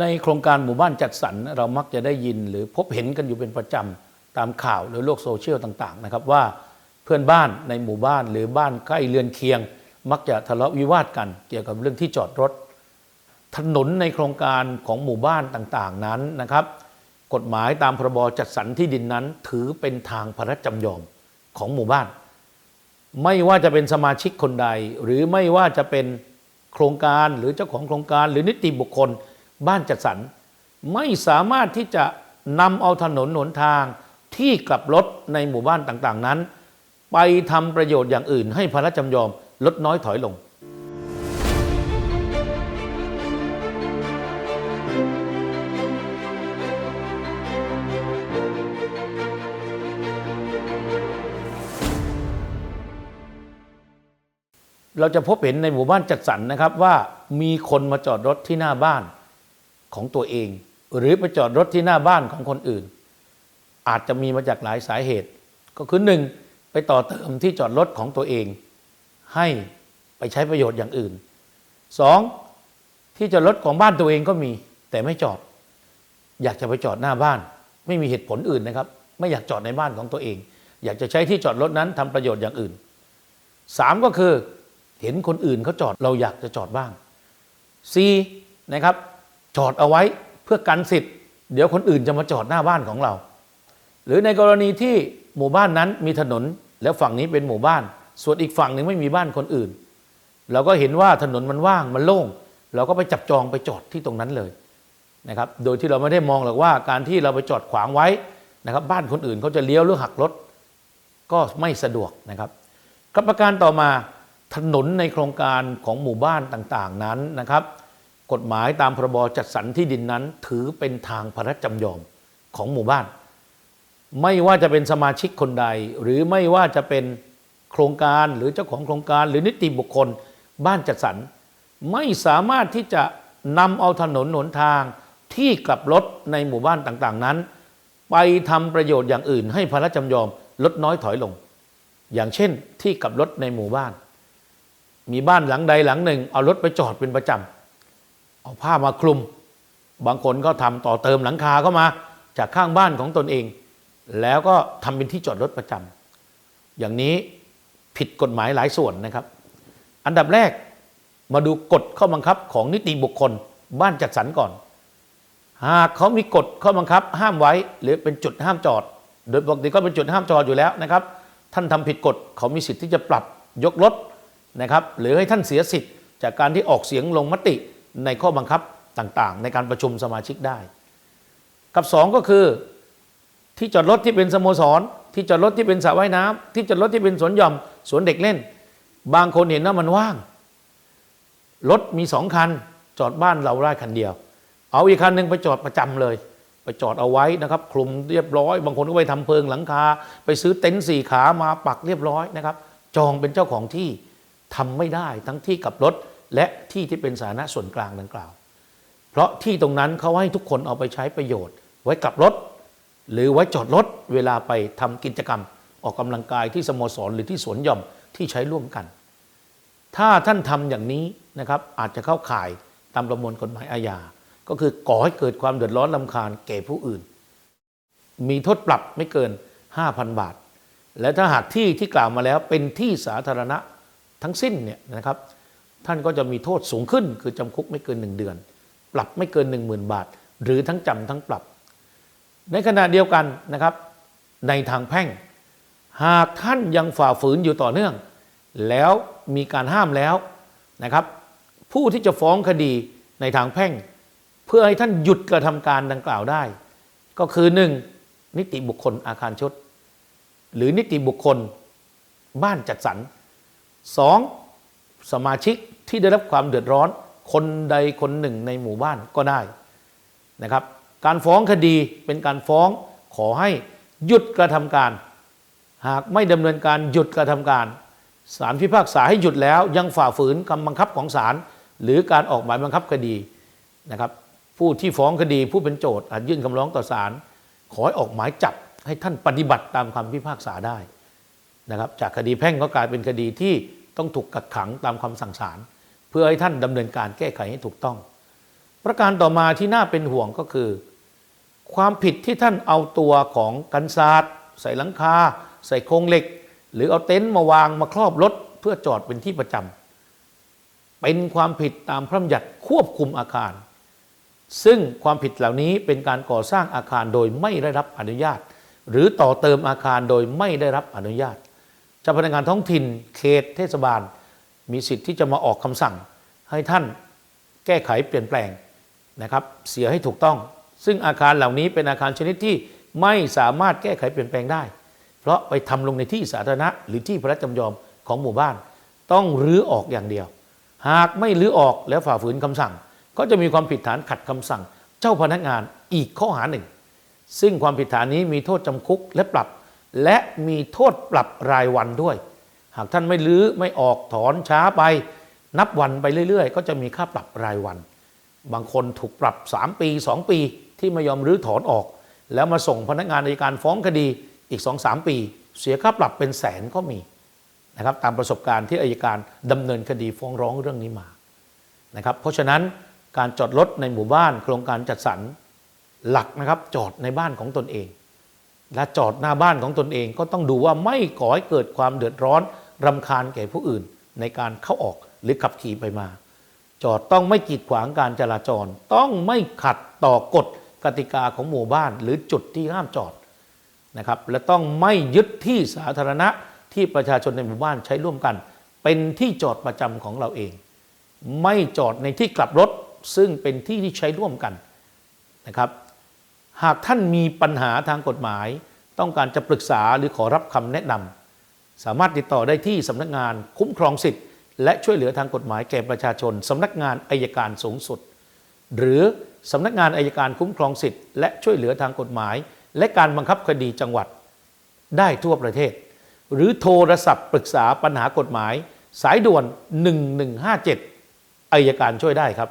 ในโครงการหมู่บ้านจัดสรรเรามักจะได้ยินหรือพบเห็นกันอยู่เป็นประจำตามข่าวหรือโลกโซเชียลต่างๆนะครับว่าเพื่อนบ้านในหมู่บ้านหรือบ้านใกล้เรือนเคียง มักจะทะเลาะวิวาทกันเกี่ยวกับเรื่องที่จอดรถ ถนนในโครงการของหมู่บ้านต่างๆนั้นนะครับ กฎหมายตามพรบจัดสรรที่ดินนั้น ถือเป็นทางพระราชจำยอมของหมู่บ้าน ไม่ว่าจะเป็นสมาชิกคนใด หรือไม่ว่าจะเป็นโครงการหรือเจ้าของโครงการหรือนิติบุคคล บ้านจัดสรรไม่สามารถที่จะนำเอาถนนหนทางที่กลับรถในหมู่บ้านต่างๆนั้น ไปทำประโยชน์อย่างอื่น ให้พระราชจำยอมลดน้อยถอยลงเราจะพบเห็นในหมู่บ้านจัดสรรนะครับว่ามีคนมาจอดรถที่หน้าบ้าน ของตัวเอง หรือไปจอดรถที่หน้าบ้านของคนอื่น อาจจะมีมาจากหลายสาเหตุ ก็คือหนึ่งไปต่อเติมที่จอดรถของตัวเอง ให้ไปใช้ประโยชน์อย่างอื่นสองที่จอดรถของบ้านตัวเองก็มี แต่ไม่จอด อยากจะไปจอดหน้าบ้าน ไม่มีเหตุผลอื่นนะครับ ไม่อยากจอดในบ้านของตัวเอง อยากจะใช้ที่จอดรถนั้นทำประโยชน์อย่างอื่นสามก็คือเห็นคนอื่นเขาจอดเราอยากจะจอดบ้าง C นะครับ จอดเอาไว้เพื่อกันสิทธิ์ เดี๋ยวคนอื่นจะมาจอดหน้าบ้านของเรา หรือในกรณีที่หมู่บ้านนั้นมีถนนแล้วฝั่งนี้เป็นหมู่บ้าน ส่วนอีกฝั่งหนึ่งไม่มีบ้านคนอื่น เราก็เห็นว่าถนนมันว่างมันโล่ง เราก็ไปจับจองไปจอดที่ตรงนั้นเลยนะครับ โดยที่เราไม่ได้มองหรอกว่าการที่เราไปจอดขวางไว้นะครับ บ้านคนอื่นเขาจะเลี้ยวหรือหักรถก็ไม่สะดวกนะครับกับประการต่อมาถนนในโครงการของหมู่บ้านต่างๆนั้นนะครับ กฎหมายตามพรบจัดสรรที่ดินนั้น ถือเป็นทางพระราชจำยอมของหมู่บ้าน ไม่ว่าจะเป็นสมาชิกคนใด หรือไม่ว่าจะเป็นโครงการหรือเจ้าของโครงการ หรือนิติบุคคลบ้านจัดสรรไม่สามารถที่จะนำเอาถนนหนทางที่กลับรถในหมู่บ้านต่างๆนั้น ไปทำประโยชน์อย่างอื่น ให้พระราชจำยอมลดน้อยถอยลง อย่างเช่นที่กลับรถในหมู่บ้าน มีบ้านหลังใดหลังหนึ่ง เอารถไปจอดเป็นประจำ เอาผ้ามาคลุม บางคนก็ทำต่อเติมหลังคาเข้ามาจากข้างบ้านของตนเอง แล้วก็ทำเป็นที่จอดรถประจำอย่างนี้ผิดกฎหมายหลายส่วนนะครับ อันดับแรกมาดูกฎข้อบังคับของนิติบุคคลบ้านจัดสรรก่อน หากเขามีกฎข้อบังคับ ห้ามไว้หรือเป็นจุดห้ามจอด โดยปกติก็เป็นจุดห้ามจอดอยู่แล้วนะครับ ท่านทำผิดกฎเขามีสิทธิ์ที่จะปรับยกรถนะครับ หรือให้ท่านเสียสิทธิ์จากการที่ออกเสียงลงมติ ในข้อบังคับต่างๆ ในการประชุมสมาชิกได้ กับสองก็คือที่จอดรถที่เป็นสโมสร ที่จอดรถที่เป็นสระว่ายน้ำที่จอดรถที่เป็นสวนหย่อมสวนเด็กเล่น บางคนเห็นว่ามันว่าง รถมีสองคัน จอดบ้านเราได้คันเดียว เอาอีกคันหนึ่งไปจอดประจำเลย ไปจอดเอาไว้นะครับ คลุมเรียบร้อย บางคนก็ไปทำเพิงหลังคา ไปซื้อเต็นท์สี่ขามาปักเรียบร้อยนะครับ จองเป็นเจ้าของที่ทำไม่ได้ทั้งที่กับรถ และที่ที่เป็นสาธารณะส่วนกลางดังกล่าว เพราะที่ตรงนั้นเขาให้ทุกคนเอาไปใช้ประโยชน์ ไว้กับรถ หรือไว้จอดรถเวลาไปทำกิจกรรม ออกกำลังกายที่สโมสรหรือที่สวนหย่อมที่ใช้ร่วมกัน ถ้าท่านทำอย่างนี้นะครับอาจจะเข้าข่ายตามประมวลกฎหมายอาญาก็คือก่อให้เกิดความเดือดร้อนลำคาญแก่ผู้อื่น มีโทษปรับไม่เกิน 5,000 บาท และถ้าหากที่ที่กล่าวมาแล้วเป็นที่สาธารณะทั้งสิ้นเนี่ยนะครับ ท่านก็จะมีโทษสูงขึ้น คือจำคุกไม่เกิน 1 เดือน ปรับไม่เกิน 10,000 บาท หรือทั้งจำทั้งปรับ ในขณะเดียวกันนะครับ ในทางแพ่ง หากท่านยังฝ่าฝืนอยู่ต่อเนื่อง แล้วมีการห้ามแล้วนะครับ ผู้ที่จะฟ้องคดีในทางแพ่ง เพื่อให้ท่านหยุดกระทำการดังกล่าวได้ ก็คือหนึ่งนิติบุคคลอาคารชดหรือนิติบุคคลบ้านจัดสรรสอง สมาชิกที่ได้รับความเดือดร้อน คนใดคนหนึ่งในหมู่บ้านก็ได้นะครับ การฟ้องคดีเป็นการฟ้องขอให้หยุดกระทำการ หากไม่ดำเนินการหยุดกระทำการศาลพิพากษาให้หยุดแล้วยังฝ่าฝืนคำบังคับของศาลหรือการออกหมายบังคับคดีนะครับ ผู้ที่ฟ้องคดีผู้เป็นโจทย์อาจยื่นคำร้องต่อศาลขอให้ออกหมายจับให้ท่านปฏิบัติตามคำพิพากษาได้นะครับ จากคดีแพ่งก็กลายเป็นคดีที่ ต้องถูกกักขังตามคำสั่งศาลเพื่อให้ท่านดำเนินการแก้ไขให้ถูกต้อง ประการต่อมาที่น่าเป็นห่วงก็คือ ความผิดที่ท่านเอาตัวของกันศาสตร์ใส่หลังคา ใส่โครงเหล็ก หรือเอาเต็นท์มาวางมาครอบรถเพื่อจอดเป็นที่ประจำเป็นความผิดตามพระบัญญัติควบคุมอาคาร ซึ่งความผิดเหล่านี้เป็นการก่อสร้างอาคารโดยไม่ได้รับอนุญาต หรือต่อเติมอาคารโดยไม่ได้รับอนุญาต เจ้าพนักงานท้องถิ่นเขตเทศบาล มีสิทธิ์ที่จะมาออกคำสั่ง ให้ท่านแก้ไขเปลี่ยนแปลงนะครับเสียให้ถูกต้อง ซึ่งอาคารเหล่านี้เป็นอาคารชนิดที่ไม่สามารถแก้ไขเปลี่ยนแปลงได้ เพราะไปทำลงในที่สาธารณะ หรือที่พระราชจำยอมของหมู่บ้าน ต้องรื้อออกอย่างเดียว หากไม่รื้อออกแล้วฝ่าฝืนคำสั่ง ก็จะมีความผิดฐานขัดคำสั่ง เจ้าพนักงานอีกข้อหาหนึ่ง ซึ่งความผิดฐานนี้มีโทษจำคุกและปรับ และมีโทษปรับรายวันด้วย หากท่านไม่รื้อไม่ออกถอนช้าไป นับวันไปเรื่อยๆ ก็จะมีค่าปรับรายวัน บางคนถูกปรับ 3 ปี 2 ปี ที่ไม่ยอมรื้อถอนออก แล้วมาส่งพนักงานในการฟ้องคดีอีก 2-3 ปี เสียค่าปรับเป็นแสนก็มีนะครับตามประสบการณ์ที่อายการดำเนินคดีฟ้องร้องเรื่องนี้มานะครับเพราะฉะนั้นการจอดรถในหมู่บ้านโครงการจัดสรรหลักนะครับจอดในบ้านของตนเอง และจอดหน้าบ้านของตนเองก็ต้องดูว่าไม่ก่อให้เกิดความเดือดร้อนรำคาญแก่ผู้อื่น ในการเข้าออกหรือขับขี่ไปมา จอดต้องไม่กีดขวางการจราจร ต้องไม่ขัดต่อกฎกติกาของหมู่บ้าน หรือจุดที่ห้ามจอดนะครับและต้องไม่ยึดที่สาธารณะที่ประชาชนในหมู่บ้านใช้ร่วมกัน เป็นที่จอดประจำของเราเอง ไม่จอดในที่กลับรถซึ่งเป็นที่ที่ใช้ร่วมกันนะครับ หากท่านมีปัญหาทางกฎหมาย ต้องการจะปรึกษาหรือขอรับคำแนะนำสามารถติดต่อได้ที่สำนักงานคุ้มครองสิทธิ์ และช่วยเหลือทางกฎหมายแก่ประชาชนสำนักงานอายการสูงสุด หรือสำนักงานอายการคุ้มครองสิทธิ์และช่วยเหลือทางกฎหมาย และการบังคับคดีจังหวัด ได้ทั่วประเทศ หรือโทรศัพท์ปรึกษาปัญหากฎหมาย สายด่วน 1157อายการช่วยได้ครับ